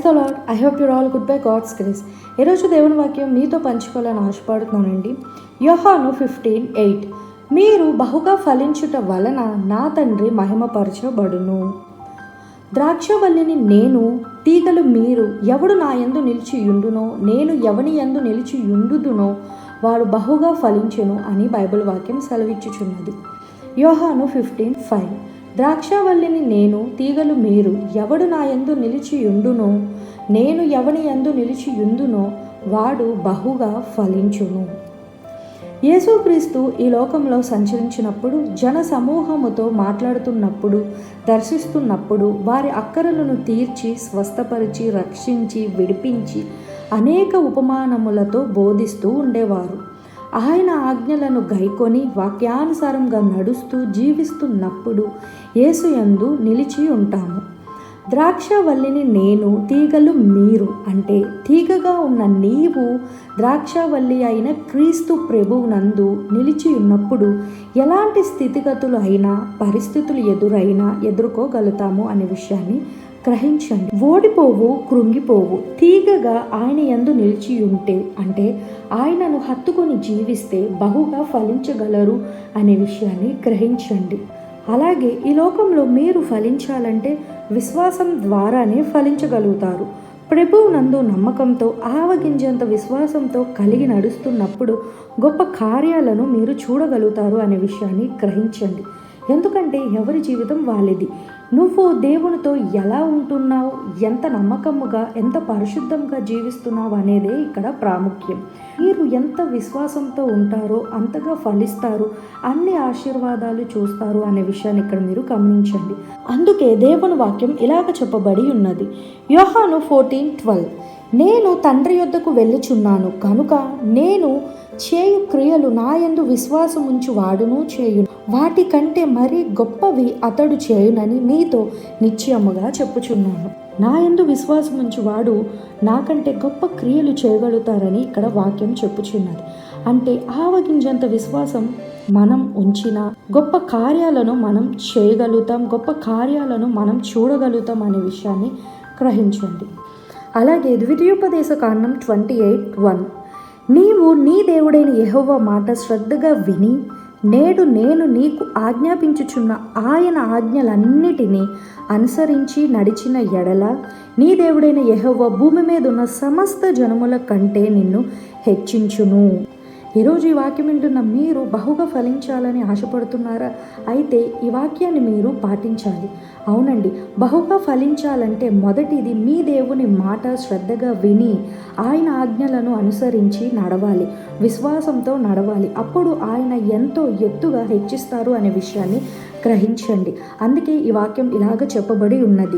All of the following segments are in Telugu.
Praise the Lord I hope you're all good by God's grace. ఈరోజు దేవుని వాక్యం మీతో పంచుకోవాలని ఆశపడుతున్నానండి. యోహాను ఫిఫ్టీన్ ఎయిట్. మీరు బహుగా ఫలించుట వలన నా తండ్రి మహిమపరచబడును. ద్రాక్షవల్లిని నేను తీగలు మీరు ఎవడు నా యందు నిలిచియుండునో నేను ఎవని యందు నిలిచి యుండుదునో వాడు బహుగా ఫలించెను అని బైబిల్ వాక్యం సెలవిచ్చుచున్నది. యోహాను ఫిఫ్టీన్ ఫైవ్. ద్రాక్షవల్లిని నేను తీగలు మీరు ఎవడు నా యందు నిలిచియుండునో నేను ఎవని యందు నిలిచియుందునో వాడు బహుగా ఫలించును. యేసుక్రీస్తు ఈ లోకంలో సంచరించినప్పుడు జన సమూహముతో మాట్లాడుతున్నప్పుడు దర్శిస్తున్నప్పుడు వారి అక్కరలను తీర్చి స్వస్థపరిచి రక్షించి విడిపించి అనేక ఉపమానములతో బోధిస్తూ ఉండేవారు. ఆయన ఆజ్ఞలను గైకొని వాక్యానుసారంగా నడుస్తూ జీవిస్తున్నప్పుడు యేసుయందు నిలిచి ఉంటాము. ద్రాక్షవల్లిని నేను తీగలు మీరు అంటే తీగగా ఉన్న నీవు ద్రాక్షవల్లి అయిన క్రీస్తు ప్రభువునందు నిలిచి ఉన్నప్పుడు ఎలాంటి స్థితిగతులు అయినా పరిస్థితులు ఎదురైనా ఎదుర్కోగలుగుతాము అనే విషయాన్ని గ్రహించండి. ఓడిపోవు కృంగిపోవు. తీగగా ఆయన ఎందు నిలిచి ఉంటే అంటే ఆయనను హత్తుకొని జీవిస్తే బహుగా ఫలించగలరు అనే విషయాన్ని గ్రహించండి. అలాగే ఈ లోకంలో మీరు ఫలించాలంటే విశ్వాసం ద్వారానే ఫలించగలుగుతారు. ప్రభువు నందు నమ్మకంతో ఆవగింజంత విశ్వాసంతో కలిగి నడుస్తున్నప్పుడు గొప్ప కార్యాలను మీరు చూడగలుగుతారు అనే విషయాన్ని గ్రహించండి. ఎందుకంటే ఎవరి జీవితం వాళ్ళది. నువ్వు దేవునితో ఎలా ఉంటున్నావు? ఎంత నమ్మకముగా ఎంత పరిశుద్ధంగా జీవిస్తున్నావు అనేదే ఇక్కడ ప్రాముఖ్యం. మీరు ఎంత విశ్వాసంతో ఉంటారో అంతగా ఫలిస్తారు అన్ని ఆశీర్వాదాలు చూస్తారు అనే విషయాన్ని ఇక్కడ మీరు గమనించండి. అందుకే దేవుని వాక్యం ఇలాగ చెప్పబడి ఉన్నది. యోహాను ఫోర్టీన్ ట్వెల్వ్. నేను తండ్రి యొద్దకు వెళ్ళుచున్నాను. కనుక నేను చేయు క్రియలు నాయందు విశ్వాసముంచు వాడును చేయును. వాటి కంటే మరీ గొప్పవి అతడు చేయునని మీతో నిశ్చయముగా చెప్పుచున్నాను. నాయందు విశ్వాసం ఉంచు వాడు నాకంటే గొప్ప క్రియలు చేయగలుగుతారని ఇక్కడ వాక్యం చెప్పుచున్నది. అంటే ఆవగింజంత విశ్వాసం మనం ఉంచిన గొప్ప కార్యాలను మనం చేయగలుగుతాం గొప్ప కార్యాలను మనం చూడగలుగుతాం అనే విషయాన్ని గ్రహించండి. అలాగే ద్వితీయోపదేశ కాండం ట్వంటీ ఎయిట్ వన్. నీవు నీ దేవుడైన యహోవ మాట శ్రద్ధగా విని నేడు నేను నీకు ఆజ్ఞాపించుచున్న ఆయన ఆజ్ఞలన్నిటినీ అనుసరించి నడిచిన ఎడల నీ దేవుడైన యహోవ భూమి మీద ఉన్న సమస్త జనముల కంటే నిన్ను హెచ్చించును. ఈరోజు ఈ వాక్యం వింటున్న మీరు బహుగా ఫలించాలని ఆశపడుతున్నారా? అయితే ఈ వాక్యాన్ని మీరు పాటించాలి. అవునండి బహుగా ఫలించాలంటే మొదటిది మీ దేవుని మాట శ్రద్ధగా విని ఆయన ఆజ్ఞలను అనుసరించి నడవాలి విశ్వాసంతో నడవాలి. అప్పుడు ఆయన ఎంతో ఎత్తుగా హెచ్చిస్తారు అనే విషయాన్ని గ్రహించండి. అందుకే ఈ వాక్యం ఇలాగ చెప్పబడి ఉన్నది.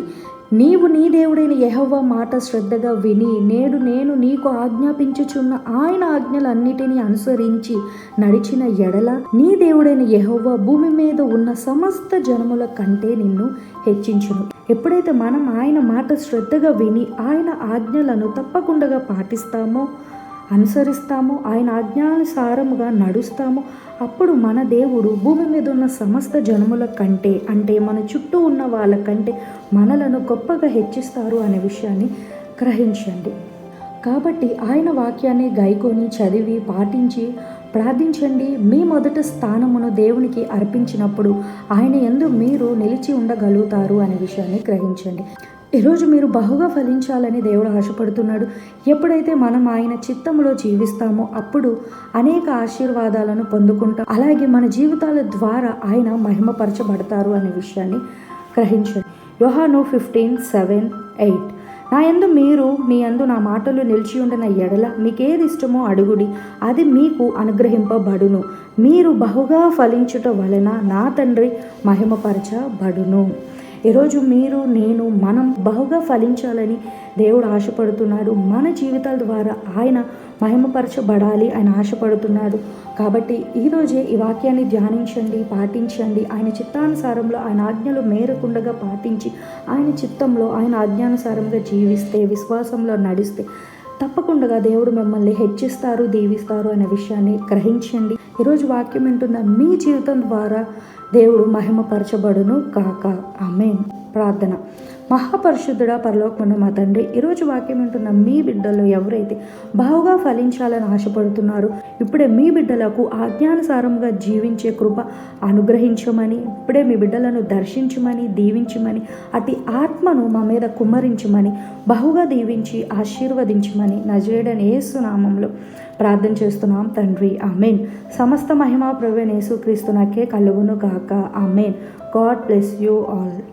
నీవు నీ దేవుడైన యెహోవా మాట శ్రద్ధగా విని నేడు నేను నీకు ఆజ్ఞాపించుచున్న ఆయన ఆజ్ఞలన్నిటినీ అనుసరించి నడిచిన ఎడల నీ దేవుడైన యెహోవా భూమి మీద ఉన్న సమస్త జనముల కంటే నిన్ను హెచ్చించును. ఎప్పుడైతే మనం ఆయన మాట శ్రద్ధగా విని ఆయన ఆజ్ఞలను తప్పకుండా పాటిస్తామో అనుసరిస్తామో ఆయన ఆజ్ఞానుసారముగా నడుస్తామో. అప్పుడు మన దేవుడు భూమి మీద ఉన్న సమస్త జనముల కంటే అంటే మన చుట్టూ ఉన్న వాళ్ళ కంటే మనలను గొప్పగా హెచ్చిస్తారు అనే విషయాన్ని గ్రహించండి. కాబట్టి ఆయన వాక్యాన్ని గైకొని చదివి పాటించి ప్రార్థించండి. మీ మొదట స్థానమును దేవునికి అర్పించినప్పుడు ఆయన ఎందు మీరు నిలిచి ఉండగలుగుతారు అనే విషయాన్ని గ్రహించండి. ఈరోజు మీరు బహుగా ఫలించాలని దేవుడు ఆశపడుతున్నాడు. ఎప్పుడైతే మనం ఆయన చిత్తములో జీవిస్తామో అప్పుడు అనేక ఆశీర్వాదాలను పొందుకుంటాం. అలాగే మన జీవితాల ద్వారా ఆయన మహిమపరచబడతారు అనే విషయాన్ని గ్రహించండి. యోహాను ఫిఫ్టీన్ సెవెన్ ఎయిట్. నా యందు మీరు మీ యందు నా మాటలు నిలిచి ఉండిన ఎడల మీకేది ఇష్టమో అడుగుడి. అది మీకు అనుగ్రహింపబడును. మీరు బహుగా ఫలించుట వలన నా తండ్రి మహిమపరచబడును. ఈరోజు మీరు నేను మనం బహుగా ఫలించాలని దేవుడు ఆశపడుతున్నాడు. మన జీవితాల ద్వారా ఆయన మహిమపరచబడాలి ఆయన ఆశపడుతున్నాడు. కాబట్టి ఈరోజే ఈ వాక్యాన్ని ధ్యానించండి పాటించండి. ఆయన చిత్తానుసారంలో ఆయన ఆజ్ఞలు మేరకుండగా పాటించి ఆయన చిత్తంలో ఆయన ఆజ్ఞానుసారంగా జీవిస్తే విశ్వాసంలో నడిస్తే తప్పకుండా దేవుడు మిమ్మల్ని హెచ్చిస్తారు దీవిస్తారు అనే విషయాన్ని గ్రహించండి. ఈరోజు వాక్యం వింటున్న మీ జీవితం ద్వారా దేవుడు మహిమపరచబడును కాక ఆమె ప్రార్థన. మహాపరిశుద్ధుడా పరలోకమున్న మా తండ్రి. ఈరోజు వాక్యం ఉంటున్న మీ బిడ్డలు ఎవరైతే బావుగా ఫలించాలని ఆశపడుతున్నారు ఇప్పుడే మీ బిడ్డలకు ఆజ్ఞానుసారంగా జీవించే కృప అనుగ్రహించమని ఇప్పుడే మీ బిడ్డలను దర్శించమని దీవించమని అతి ఆత్మను మా మీద కుమ్మరించమని బహుగా దీవించి ఆశీర్వదించమని నజరేడని ఏసునామంలో ప్రార్థన చేస్తున్నాం తండ్రి. ఆమెన్. సమస్త మహిమా ప్రవేణ యేసుక్రీస్తు నాకే కలుగును కాక amen. God bless you all.